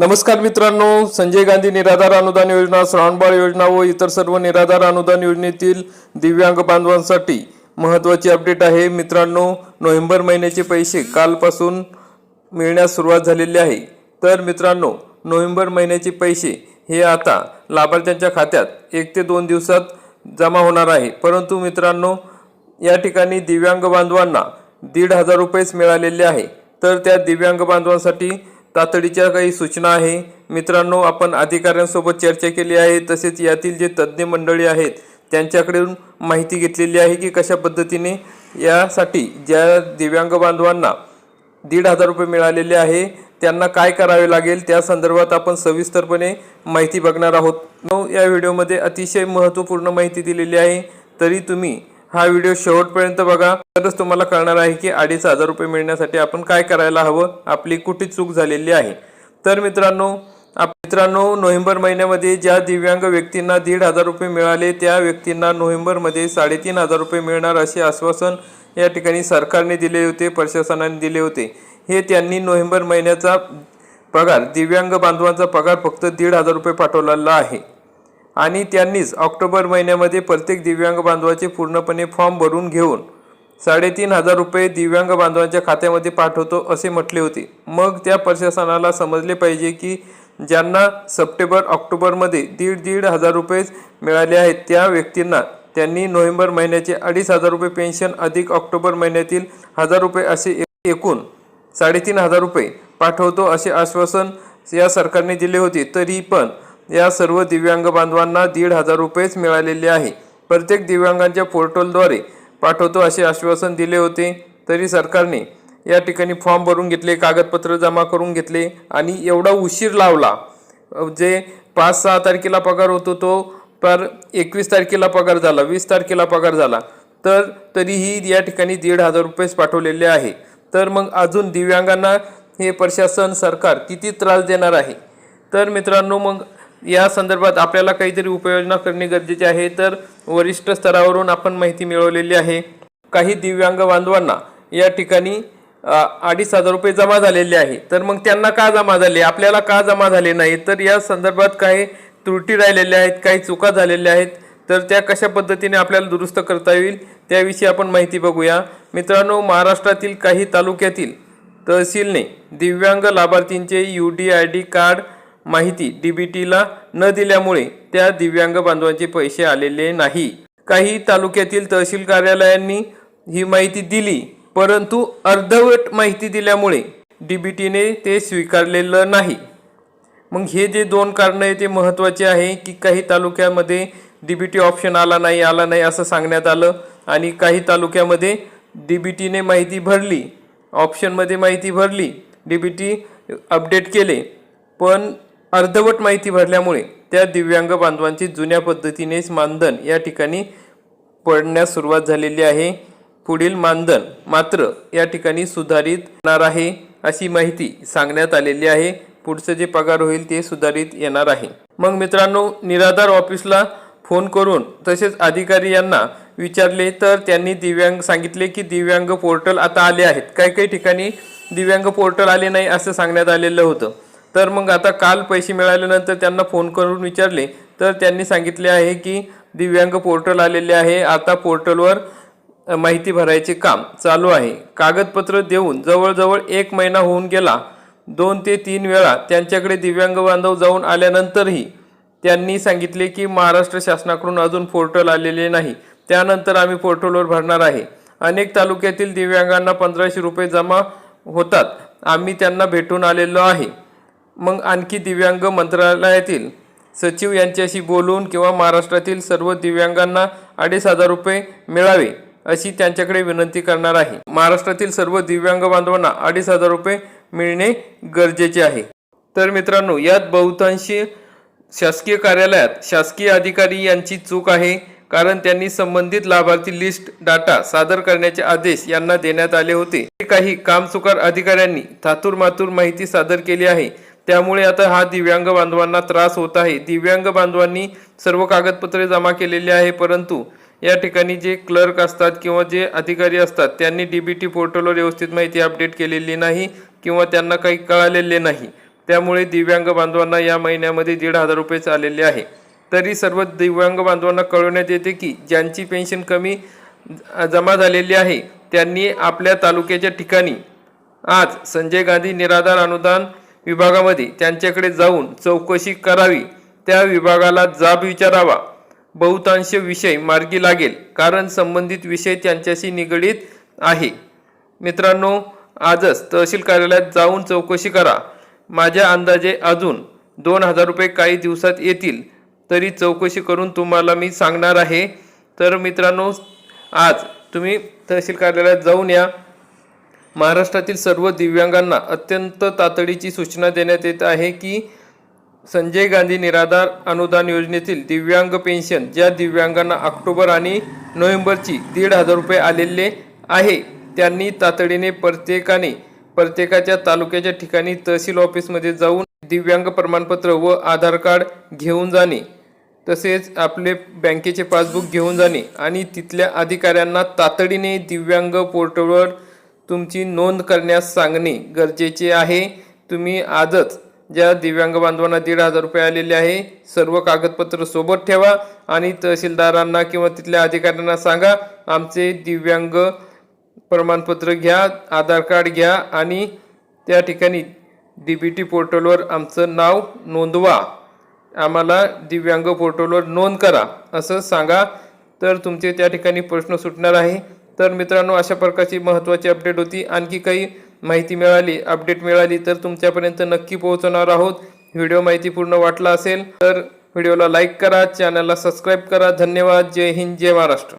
नमस्कार मित्रांनो संजय गांधी निराधार अनुदान योजना श्रावणबाळ योजना व इतर सर्व निराधार अनुदान योजनेतील दिव्यांग बांधवांसाठी महत्त्वाची अपडेट आहे. मित्रांनो नोव्हेंबर महिन्याचे पैसे कालपासून मिळण्यास सुरुवात झालेली आहे. तर मित्रांनो नोव्हेंबर महिन्याचे पैसे हे आता लाभार्थ्यांच्या खात्यात एक ते दोन दिवसात जमा होणार आहे. परंतु मित्रांनो या ठिकाणी दिव्यांग बांधवांना दीड हजार रुपयेच मिळालेले आहे. तर त्या दिव्यांग बांधवांसाठी तातडीच्या काही सूचना आहे. मित्रांनो आपण अधिकाऱ्यांसोबत चर्चा केली आहे. तसेच यातील जे तज्ज्ञ मंडळी आहेत त्यांच्याकडून माहिती घेतलेली आहे की कशा पद्धतीने यासाठी ज्या दिव्यांग बांधवांना दीड हजार रुपये मिळालेले आहे त्यांना काय करावे लागेल त्या संदर्भात आपण सविस्तरपणे माहिती बघणार आहोत. नो या व्हिडिओमध्ये अतिशय महत्त्वपूर्ण माहिती दिलेली आहे. तरी तुम्ही हा व्हिडिओ शेवटपर्यंत बघा. तरच तुम्हाला कळणार आहे की अडीच हजार रुपये मिळण्यासाठी आपण काय करायला हवं? आपली कुठे चूक झालेली आहे? तर मित्रांनो मित्रांनो नोव्हेंबर महिन्यामध्ये ज्या दिव्यांग व्यक्तींना दीड हजार रुपये मिळाले त्या व्यक्तींना नोव्हेंबरमध्ये साडेतीन हजार रुपये मिळणार असे आश्वासन या ठिकाणी सरकारने दिले होते प्रशासनाने दिले होते. हे त्यांनी नोव्हेंबर महिन्याचा पगार दिव्यांग बांधवांचा पगार फक्त दीड हजार रुपये पाठवलेला आहे. आणि त्यांनीच ऑक्टोबर महिन्यामध्ये प्रत्येक दिव्यांग बांधवाचे पूर्णपणे फॉर्म भरून घेऊन साडेतीन हजार रुपये दिव्यांग बांधवांच्या खात्यामध्ये पाठवतो असे म्हटले होते. मग त्या प्रशासनाला समजले पाहिजे की ज्यांना सप्टेंबर ऑक्टोबरमध्ये दीड दीड हजार रुपये मिळाले आहेत त्या व्यक्तींना त्यांनी नोव्हेंबर महिन्याचे अडीच हजार रुपये पेन्शन अधिक ऑक्टोबर महिन्यातील हजार रुपये असे एकूण साडेतीन हजार रुपये पाठवतो असे आश्वासन या सरकारने दिले होते. तरी पण या सर्व दिव्यांग बांधवांना दीड हजार रुपयेच मिळालेले आहे. प्रत्येक दिव्यांगांच्या पोर्टलद्वारे पाठवतो असे आश्वासन दिले होते. तरी सरकारने या ठिकाणी फॉर्म भरून घेतले कागदपत्र जमा करून घेतले आणि एवढा उशीर लावला. जे पाच सहा तारखेला पगार होतो तो पर एकवीस तारखेला पगार झाला वीस तारखेला पगार झाला. तर तरीही या ठिकाणी दीड हजार रुपयेच पाठवलेले आहे. तर मग अजून दिव्यांगांना हे प्रशासन सरकार किती त्रास देणार आहे? तर मित्रांनो मग या संदर्भात आपल्याला काहीतरी उपाययोजना करणे गरजेचे आहे. तर वरिष्ठ स्तरावरून आपण माहिती मिळवलेली आहे. काही दिव्यांग बांधवांना या ठिकाणी अडीच हजार रुपये जमा झालेले आहे. तर मग त्यांना का जमा झाले? आपल्याला का जमा झाले नाही? तर या संदर्भात काही त्रुटी राहिलेल्या आहेत काही चुका झालेल्या आहेत. तर त्या कशा पद्धतीने आपल्याला दुरुस्त करता येईल त्याविषयी आपण माहिती बघूया. मित्रांनो महाराष्ट्रातील काही तालुक्यातील तहसीलने दिव्यांग लाभार्थींचे U D I D card माहिती डी बी टीला न दिल्यामुळे त्या दिव्यांग बांधवांचे पैसे आलेले नाही. काही तालुक्यातील तहसील कार्यालयांनी ही माहिती दिली परंतु अर्धवट माहिती दिल्यामुळे डी बी टीने ते स्वीकारलेलं नाही. मग हे जे दोन कारणं आहे ते महत्त्वाचे आहे की काही तालुक्यामध्ये डी बी टी ऑप्शन आला नाही आला नाही असं सांगण्यात आलं आणि काही तालुक्यामध्ये डी बी टीने माहिती भरली ऑप्शनमध्ये माहिती भरली डी बी टी अपडेट केले. पण अर्धवट माहिती भरल्यामुळे त्या दिव्यांग बांधवांची जुन्या पद्धतीनेच मानधन या ठिकाणी पडण्यास सुरुवात झालेली आहे. पुढील मानधन मात्र या ठिकाणी सुधारित होणार आहे अशी माहिती सांगण्यात आलेली आहे. पुढचं जे पगार होईल ते सुधारित येणार आहे. मग मित्रांनो निराधार ऑफिसला फोन करून तसेच अधिकारी यांना विचारले तर त्यांनी दिव्यांग सांगितले की दिव्यांग पोर्टल आता आले आहेत. काही काही ठिकाणी दिव्यांग पोर्टल आले नाही असं सांगण्यात आलेलं होतं. तर मग आता काल पैसे मिळाल्यानंतर त्यांना फोन करून विचारले. तर त्यांनी सांगितले आहे की दिव्यांग पोर्टल आलेले आहे. आता पोर्टलवर माहिती भरायचे काम चालू आहे. कागदपत्र देऊन जवळजवळ एक महिना होऊन गेला. दोन ते तीन वेळा त्यांच्याकडे दिव्यांग बांधव जाऊन आल्यानंतरही त्यांनी सांगितले की महाराष्ट्र शासनाकडून अजून पोर्टल आलेले नाही. त्यानंतर आम्ही पोर्टलवर भरणार आहे. अनेक तालुक्यातील दिव्यांगांना पंधराशे रुपये जमा होतात. आम्ही त्यांना भेटून आलेलो आहे. मग आणखी दिव्यांग मंत्रालयातील सचिव यांच्याशी बोलून किंवा महाराष्ट्रातील सर्व दिव्यांगांना अडीच हजार रुपये मिळावे अशी त्यांच्याकडे विनंती करणार आहे. महाराष्ट्रातील सर्व दिव्यांग बांधवांना अडीच हजार रुपये मिळणे गरजेचे आहे. तर मित्रांनो यात बहुतांशी शासकीय कार्यालयात शासकीय अधिकारी यांची चूक आहे कारण त्यांनी संबंधित लाभार्थी लिस्ट डाटा सादर करण्याचे आदेश यांना देण्यात आले होते. काही कामचुकार अधिकाऱ्यांनी थातूर मातूर माहिती सादर केली आहे. त्यामुळे आता हा दिव्यांग बांधवांना त्रास होत आहे. दिव्यांग बांधवांनी सर्व कागदपत्रे जमा केलेली आहे परंतु या ठिकाणी जे क्लर्क असतात किंवा जे अधिकारी असतात त्यांनी डी बी टी पोर्टलवर व्यवस्थित माहिती अपडेट केलेली नाही किंवा त्यांना काही कळालेले नाही. त्यामुळे दिव्यांग बांधवांना या महिन्यामध्ये दीड हजार रुपये आलेले आहे. तरी सर्व दिव्यांग बांधवांना कळवण्यात येते की ज्यांची पेन्शन कमी ज- जमा झालेली आहे त्यांनी आपल्या तालुक्याच्या ठिकाणी आज संजय गांधी निराधार अनुदान विभागामध्ये त्यांच्याकडे जाऊन चौकशी करावी. त्या विभागाला जाब विचारावा. बहुतांश विषय मार्गी लागेल कारण संबंधित विषय त्यांच्याशी निगडीत आहे. मित्रांनो आजच तहसील कार्यालयात जाऊन चौकशी करा. माझ्या अंदाजे अजून दोन हजार रुपये काही दिवसात येतील तरी चौकशी करून तुम्हाला मी सांगणार आहे. तर मित्रांनो आज तुम्ही तहसील कार्यालयात जाऊन या. महाराष्ट्रातील सर्व दिव्यांगांना अत्यंत तातडीची सूचना देण्यात येत आहे की संजय गांधी निराधार अनुदान योजनेतील दिव्यांग पेन्शन ज्या दिव्यांगांना ऑक्टोबर आणि नोव्हेंबरची दीड हजार रुपये आलेले आहे त्यांनी तातडीने प्रत्येकाने प्रत्येकाच्या तालुक्याच्या ठिकाणी तहसील ऑफिसमध्ये जाऊन दिव्यांग प्रमाणपत्र व आधार कार्ड घेऊन जाणे तसेच आपले बँकेचे पासबुक घेऊन जाणे आणि तिथल्या अधिकाऱ्यांना तातडीने दिव्यांग पोर्टलवर तुमची नोंद करण्यास सांगणे गरजेचे आहे. तुम्ही आजच ज्या दिव्यांग बांधवांना दीड हजार रुपये आलेले आहे सर्व कागदपत्र सोबत ठेवा आणि तहसीलदारांना किंवा तिथल्या अधिकाऱ्यांना सांगा आमचे दिव्यांग प्रमाणपत्र घ्या आधार कार्ड घ्या आणि त्या ठिकाणी डी बी टी पोर्टलवर आमचं नाव नोंदवा. आम्हाला दिव्यांग पोर्टलवर नोंद करा असं सांगा. तर तुमचे त्या ठिकाणी प्रश्न सुटणार आहे. तर मित्रांनो अशा प्रकारची महत्त्वाची अपडेट होती. आणखी काही माहिती मिळाली अपडेट मिळाली तर तुमच्यापर्यंत नक्की पोहोचवणार आहोत. व्हिडिओ माहिती पूर्ण वाटला असेल तर व्हिडिओला लाईक करा चॅनलला सबस्क्राईब करा. धन्यवाद. जय हिंद जय महाराष्ट्र.